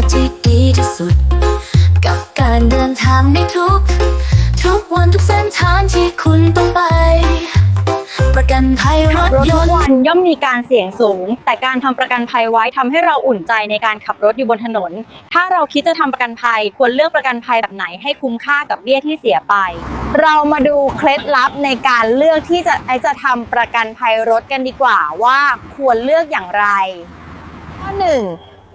อกที่ดีที่สุด กับการเดินทางในทุก ทุกวันทุกเส้นทางที่คุณต้องไป ประกันภัยรถรถยทุกนต์ วันย่อมมีการเสี่ยงสูง แต่การทำประกันภัยไว้ทำให้เราอุ่นใจในการขับรถอยู่บนถนน ถ้าเราคิดจะทำประกันภัย ควรเลือกประกันภัยแบบไหนให้คุ้มค่ากับเบี้ยที่เสียไป เรามาดูเคล็ดลับในการเลือกที่จะไอจะทำประกันภัยรถกันดีกว่าว่าควรเลือกอย่างไร ข้อหนึ่ง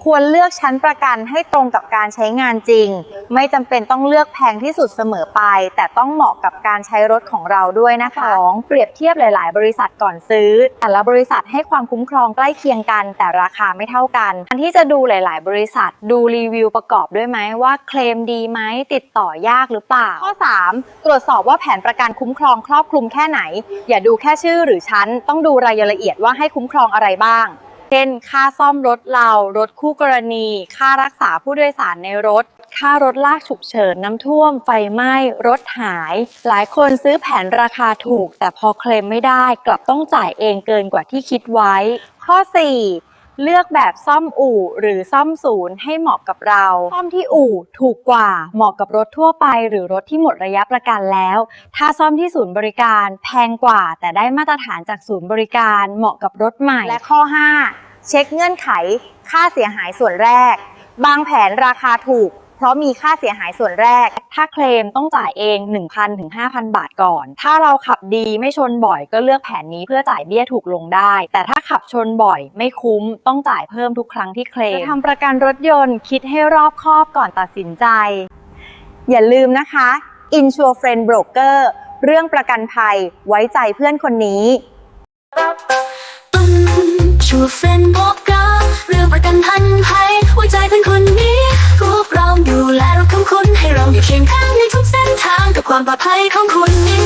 ควรเลือกชั้นประกันให้ตรงกับการใช้งานจริง ไม่จำเป็นต้องเลือกแพงที่สุดเสมอไป แต่ต้องเหมาะกับการใช้รถของเราด้วยนะคะสองเปรียบเทียบหลาย ๆ บริษัทก่อนซื้อ แต่ละบริษัทให้ความคุ้มครองใกล้เคียงกัน แต่ราคาไม่เท่ากัน อันที่จะดูหลาย ๆ บริษัทดูรีวิวประกอบด้วยไหมว่าเคลมดีไหมติดต่อยากหรือเปล่าข้อ 3 ตรวจสอบว่าแผนประกันคุ้มครองครอบคลุมแค่ไหน อย่าดูแค่ชื่อหรือชั้น ต้องดูรายละเอียดว่าให้คุ้มครองอะไรบ้างเช่น ค่าซ่อมรถเรา รถคู่กรณี ค่ารักษาผู้โดยสารในรถ ค่ารถลากฉุกเฉินน้ำท่วม ไฟไหม้ รถหาย หลายคนซื้อแผนราคาถูก แต่พอเคลมไม่ได้กลับต้องจ่ายเองเกินกว่าที่คิดไว้ ข้อ 4เลือกแบบซ่อมอู่หรือซ่อมศูนย์ให้เหมาะกับเรา ซ่อมที่อู่ถูกกว่าเหมาะกับรถทั่วไปหรือรถที่หมดระยะประกันแล้ว ถ้าซ่อมที่ศูนย์บริการแพงกว่า แต่ได้มาตรฐานจากศูนย์บริการเหมาะกับรถใหม่ และข้อ 5 เช็คเงื่อนไข ค่าเสียหายส่วนแรก บางแผนราคาถูก เพราะมีค่าเสียหายส่วนแรก ถ้าเคลมต้องจ่ายเอง 1,000ถึง5,000 บาทก่อน ถ้าเราขับดีไม่ชนบ่อยก็เลือกแผนนี้เพื่อจ่ายเบี้ยถูกลงได้ แต่ถ้าขับชนบ่อยไม่คุ้มต้องจ่ายเพิ่มทุกครั้งที่เคลมจะทำประกันรถยนต์คิดให้รอบคอบก่อนตัดสินใจ อย่าลืมนะคะ Insure Friend Broker เรื่องประกันภัยไว้ใจเพื่อนคนนี้ ชูเฟนบอกกันเรื่องประกันทันภัยไว้ใจเป็นคนนี้พวกเราดูแลรถของคุณให้เราอยู่เคียงข้างในทุกเส้นทางกับความปลอดภัยของคุณ